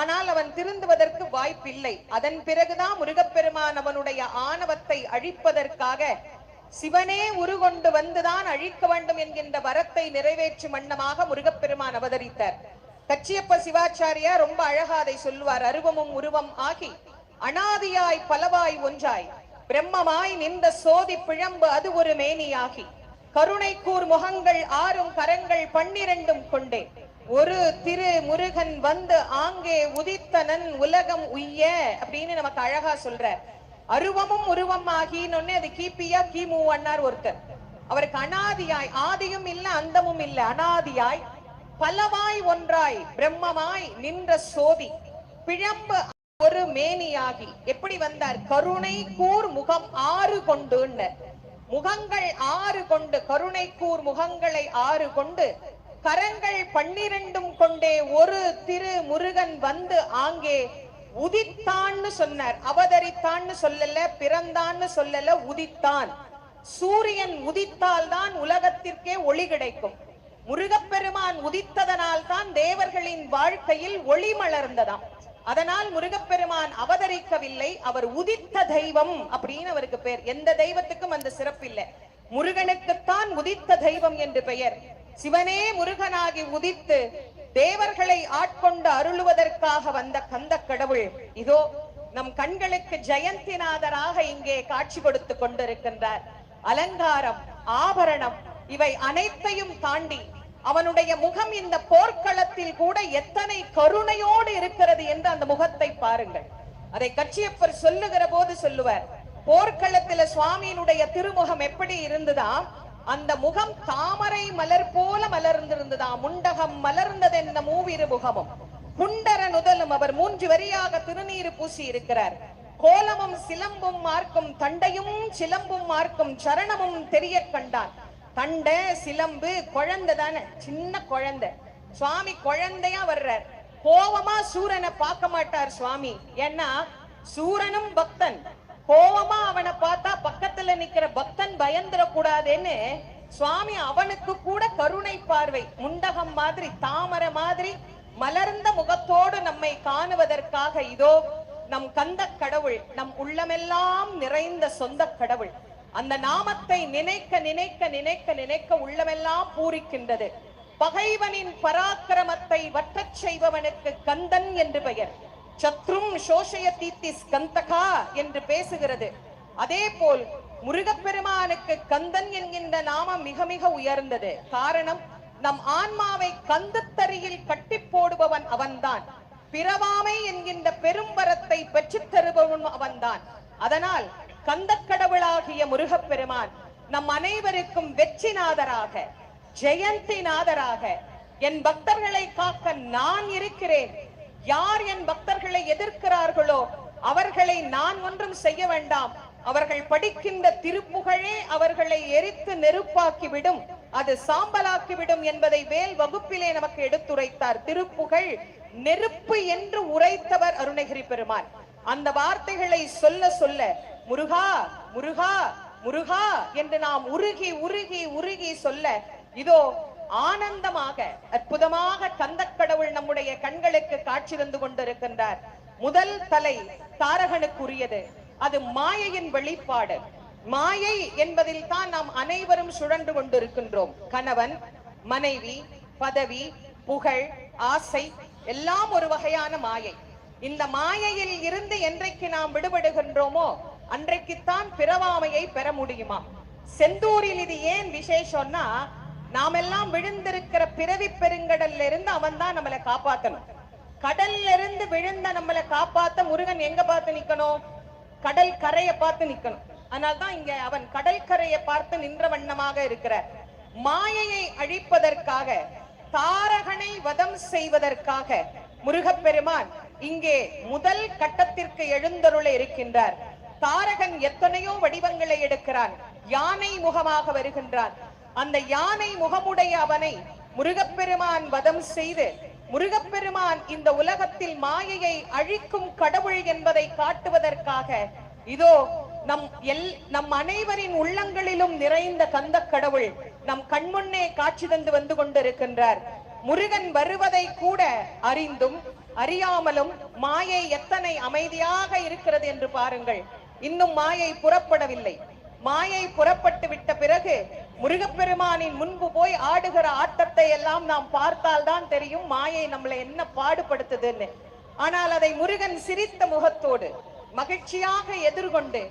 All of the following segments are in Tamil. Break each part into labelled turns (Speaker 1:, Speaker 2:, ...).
Speaker 1: ஆனால் அவன் திருந்துவதற்கு வாய்ப்பில்லை. அதன் பிறகுதான் முருகப்பெருமான் அவனுடைய ஆணவத்தை அழிப்பதற்காக சிவனே உருகொண்டு வந்துதான் அழிக்க வேண்டும் என்கின்ற வரத்தை நிறைவேற்றும் வண்ணமாக முருகப்பெருமான் அவதரித்தார். கச்சியப்ப சிவாச்சாரியா ரொம்ப அழகா அதை சொல்லுவார். அருவமும் உருவம் ஆகி அனாதியாய் பலவாய் ஒன்றாய். பிரம்மமாய் நின்ற சோதி பிழம்பு அது ஒரு மேனியாகி. கருணை கூர் முகங்கள் ஆறும் கரங்கள் பன்னிரண்டும் கொண்டே ஒரு திரு முருகன் வந்து ஆங்கே உதித்தனன் உலகம் உய்ய அப்படின்னு நமக்கு அழகா சொல்ற. அருவமும் உருவம் ஆகின்னு அது கிபியா கிமு அண்ணார் ஒருத்தர். அவருக்கு அனாதியாய் ஆதியும் இல்ல அந்தமும் இல்ல. அனாதியாய் பலவாய் ஒன்றாய் பிரம்மமாய் நின்ற சோதி. பிழம்பு ஒரு மேனியாகி. எப்படி வந்தார்? கருணை கூர் முகம் ஆறு கொண்டு முகங்கள் ஆறு கொண்டு கருணை கூர் முகங்களை ஆறு கொண்டு கரங்கள் பன்னிரண்டும் கொண்டே ஒரு திரு முருகன் வந்து ஆங்கே உதித்தான்னு சொன்னார். அவதரித்தான்னு சொல்லல பிறந்தான்னு சொல்லல உதித்தான். சூரியன் உதித்தால் தான் உலகத்திற்கே ஒளி கிடைக்கும். முருகப்பெருமான் உதித்ததனால் தான் தேவர்களின் வாழ்க்கையில் ஒளி மலர்ந்ததாம். அதனால் முருகப்பெருமான் அவதரிக்கவில்லை அவர் உதித்த தெய்வம் அப்படின்னு அவருக்கு பெயர் எந்த தெய்வத்துக்கும் அந்த சிறப்பு இல்லை முருகனுக்குத்தான் உதித்த தெய்வம் என்று பெயர். சிவனே முருகனாகி உதித்து தேவர்களை ஆட்கொண்டு அருளுவதற்காக வந்த கந்த கடவுள். இதோ நம் கண்களுக்கு ஜெயந்திநாதராக இங்கே காட்சி கொடுத்து கொண்டிருக்கின்றார். அலங்காரம் ஆபரணம் இவை அனைத்தையும் தாண்டி அவனுடைய முகம் இந்த போர்க்களத்தில் கூட எத்தனை கருணையோடு இருக்கிறது என்று அந்த முகத்தை பாருங்கள். அதை கட்சியப்பர் சொல்லுகிற போது சொல்லுவார் போர்க்களத்துல சுவாமியினுடைய திருமுகம் எப்படி இருந்துதான் அந்த முகம் தாமரை மலர் போல மலர்ந்திருந்ததா? முண்டகம் மலர்ந்ததென்ன மூவிரு முகமும்? குண்டர நுதலும் அவர் மூன்று வரியாக திருநீர் பூசி இருக்கிறார். கோலமும் சிலம்பும் மார்க்கும் தண்டையும் சிலம்பும் மார்க்கும் சரணமும் தெரிய கண்டான் தண்டை சிலம்பு குழந்தை தானே? சின்ன குழந்தை. சுவாமி குழந்தையா வர்றார். கோவமா சூரனை பார்க்க மாட்டார் சுவாமி. ஏன்னா சூரனும் பக்தன். கோவமா அவனை பார்த்தா பக்கத்து இருக்கிற பக்தன் பயந்துடக்கூடாதுன்னு சுவாமி அவனுக்கு கூட கருணை பார்வை முண்டகம் மாதிரி தாமரை மாதிரி மலர்ந்த முகத்தோடு நம்மை காணுவதற்காக இதோ நம் கந்த கடவுள் நம் உள்ளமெல்லாம் நிறைந்த சொந்த கடவுள். அந்த நாமத்தை நினைக்க நினைக்க நினைக்க நினைக்க உள்ளமெல்லாம் பூரிக்கின்றது. பகைவனின் பராக்கிரமத்தை வற்றச் செய்பவனுக்கு கந்தன் என்று பெயர். சத்ரும் சோஷய தீத்தி ஸ்கந்தகா என்று பேசுகிறது. அதே போல் முருகப்பெருமானுக்கு கந்தன் என்கின்ற நாமம் மிக மிக உயர்ந்தது. காரணம் நம் ஆன்மாவை கந்தத்தறியில் கட்டி போடுபவன் அவன்தான். பிறவாமை என்கின்ற பெரும்பரத்தை பெற்றுத் தருபவன் அவன்தான். அதனால் கந்தக்கடவுளாகிய முருகப்பெருமான் நம் அனைவருக்கும் வெற்றிநாதராக ஜெயந்திநாதராக என் பக்தர்களை காக்க நான் இருக்கிறேன். யார் என் பக்தர்களை எதிர்க்கிறார்களோ அவர்களை நான் ஒன்றும் செய்ய வேண்டாம். அவர்கள் படிக்கின்ற திருப்புகழே அவர்களை எரித்து நெருப்பாக்கிவிடும் அது சாம்பலாக்கிவிடும் என்பதை வேல் வகுப்பிலே நமக்கு எடுத்துரைத்தார். திருப்புகழ் நெருப்பு என்று உரைத்தவர் அருணகிரி பெருமான். அந்த வார்த்தைகளை சொல்ல சொல்ல முருகா முருகா முருகா என்று நாம் உருகி உருகி உருகி சொல்ல இதோ ஆனந்தமாக அற்புதமாக கந்தக் கடவுள் நம்முடைய கண்களுக்கு காட்சி தந்து கொண்டிருக்கின்றார். முதல் தலை தாரகனுக்குரியது அது மாயையின் வெளிப்பாடு. மாயை என்பதில் தான் நாம் அனைவரும் சுழன்று கொண்டிருக்கின்றோம். கணவன் மனைவி பதவி புகழ் ஆசை எல்லாம் ஒரு வகையான மாயை. இந்த மாயையில் இருந்து என்றைக்கு நாம் விடுபடுகின்றோமோ அன்றைக்குத்தான் பிறவாமையை பெற முடியுமா? செந்தூரில் இது ஏன் விசேஷம்னா நாம் எல்லாம் விழுந்திருக்கிற பிறவி பெருங்கடல்ல இருந்து அவன் தான் நம்மளை காப்பாத்தணும். கடல்ல இருந்து விழுந்த நம்மளை காப்பாத்த முருகன் எங்க பார்த்து நிக்கணும்? கடல் கரையை பார்த்து நிக்கணும். அதனால்தான் இங்க அவன் கடல் கரையை பார்த்து நின்ற வண்ணமாக இருக்கிற மாயையை அழிப்பதற்காக தாரகனை வதம் செய்வதற்காக முருகப்பெருமான் இங்கே முதல் கட்டத்திற்கு எழுந்தருள இருக்கின்றார். தாரகன் எத்தனையோ வடிவங்களை எடுக்கிறான். யானை முகமாக வருகின்றான். அந்த யானை முகமுடைய அவனை முருகப்பெருமான் வதம் செய்து முருகப்பெருமான் இந்த உலகத்தில் மாயையை அழிக்கும் கடவுள் என்பதை காட்டுவதற்காக இதோ நம் எல் நம் அனைவரின் உள்ளங்களிலும் நிறைந்த கந்த கடவுள் நம் கண்முன்னே காட்சி தந்து வந்து கொண்டிருக்கின்றார். முருகன் வருவதை கூட அறிந்தும்
Speaker 2: அறியாமலும் மாயை எத்தனை அமைதியாக இருக்கிறது என்று பாருங்கள். இன்னும் மாயை புறப்படவில்லை. மாயை புறப்பட்டு விட்ட பிறகு முருகப்பெருமானின் முன்பு போய் ஆடுகிற ஆட்டத்தை எல்லாம் நாம் பார்த்தால்தான் தெரியும் மாயை நம்மளை என்ன பாடுபடுத்துதுன்னு. ஆனால் அதை முருகன் சிரித்த முகத்தோடு மகிழ்ச்சியாக எதிர்கொண்டு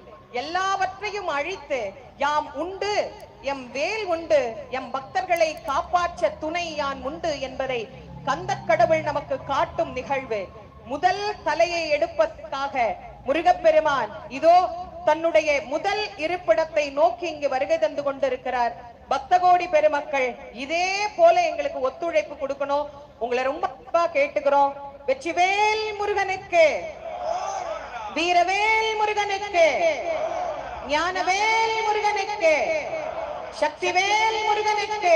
Speaker 2: எல்லாவற்றையும் அழித்து யாம் உண்டு எம் வேல் உண்டு எம் பக்தர்களை காப்பாற்ற துணை யான் உண்டு என்பதை கந்த கடவுள் நமக்கு காட்டும் நிகழ்வு. முதல் தலையை எடுப்பதற்காக முருகப்பெருமான் இதோ தன்னுடைய முதல் இருப்பிடத்தை நோக்கி இங்கு வருகை தந்து கொண்டிருக்கிறார். பக்தகோடி பெருமக்கள் இதே போல எங்களுக்கு ஒத்துழைப்பு கொடுக்கணும். உங்களை ரொம்ப கேட்டுக்கிறோம். வெற்றிவேல் முருகனுக்கு வீரவேல் முருகனுக்கு ஞானவேல் முருகனுக்கு சக்திவேல் முருகனுக்கு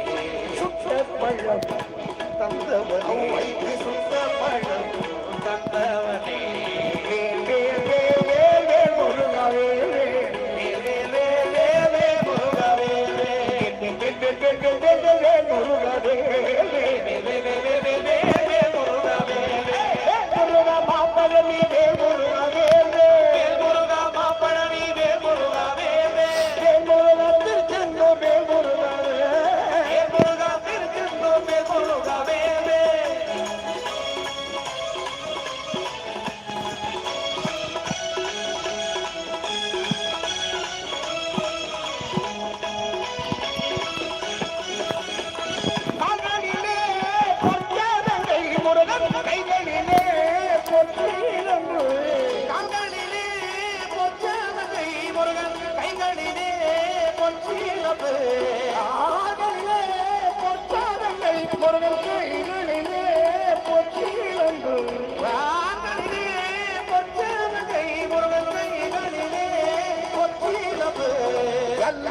Speaker 3: பழம் தந்தவர் சுத்த பழம் தந்தவர் கல்